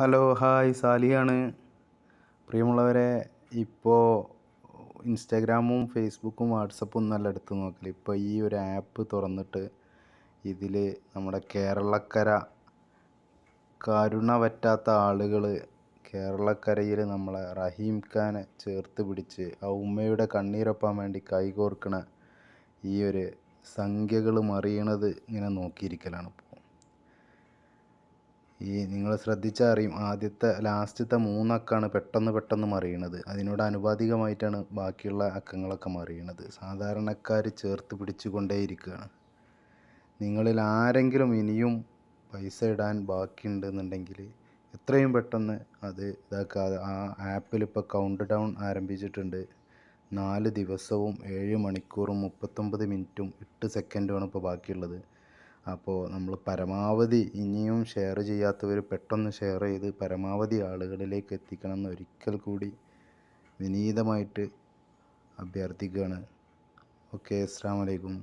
Hello hi. സാലിയാണ്. പ്രിയമുള്ളവരെ ഇപ്പോൾ ഇൻസ്റ്റാഗ്രാമും ഫേസ്ബുക്കും വാട്സപ്പും ഒന്നല്ല എടുത്ത് നോക്കൽ ഇപ്പോൾ ഈ ഒരു ആപ്പ് തുറന്നിട്ട് ഇതിൽ നമ്മുടെ കേരളക്കര കരുണ പറ്റാത്ത ആളുകൾ കേരളക്കരയിൽ നമ്മളെ റഹീം ഖാനെ ചേർത്ത് പിടിച്ച് ആ ഉമ്മയുടെ കണ്ണീരൊപ്പാൻ വേണ്ടി കൈകോർക്കണ ഈ ഒരു സംഖ്യകൾ മറിയണത് ഇങ്ങനെ നോക്കിയിരിക്കലാണ് ഇപ്പോൾ ഈ നിങ്ങൾ ശ്രദ്ധിച്ചാൽ അറിയും. ആദ്യത്തെ ലാസ്റ്റത്തെ മൂന്നക്കാണ് പെട്ടെന്ന് പെട്ടെന്ന് മറിയണത്. അതിനോട് ആനുപാതികമായിട്ടാണ് ബാക്കിയുള്ള അക്കങ്ങളൊക്കെ മറിയണത്. സാധാരണക്കാർ ചേർത്ത് പിടിച്ചു കൊണ്ടേയിരിക്കുകയാണ് നിങ്ങളിൽ ആരെങ്കിലും ഇനിയും പൈസ ഇടാൻ ബാക്കിയുണ്ടെന്നുണ്ടെങ്കിൽ എത്രയും പെട്ടെന്ന് അത് ഇതാക്കാതെ ആ ആപ്പിൽ ഇപ്പോൾ കൗണ്ട് ഡൗൺ ആരംഭിച്ചിട്ടുണ്ട്. നാല് ദിവസവും ഏഴ് മണിക്കൂറും മുപ്പത്തൊമ്പത് മിനിറ്റും എട്ട് സെക്കൻഡുമാണ് ഇപ്പോൾ ബാക്കിയുള്ളത്. അപ്പോൾ നമ്മൾ പരമാവധി ഇനിയും ഷെയർ ചെയ്യാത്തവർ പെട്ടെന്ന് ഷെയർ ചെയ്ത് പരമാവധി ആളുകളിലേക്ക് എത്തിക്കണം എന്ന് ഒരിക്കൽ കൂടി വിനീതമായിട്ട് അഭ്യർത്ഥിക്കുകയാണ്. ഓക്കെ അസ്സാം വലൈക്കും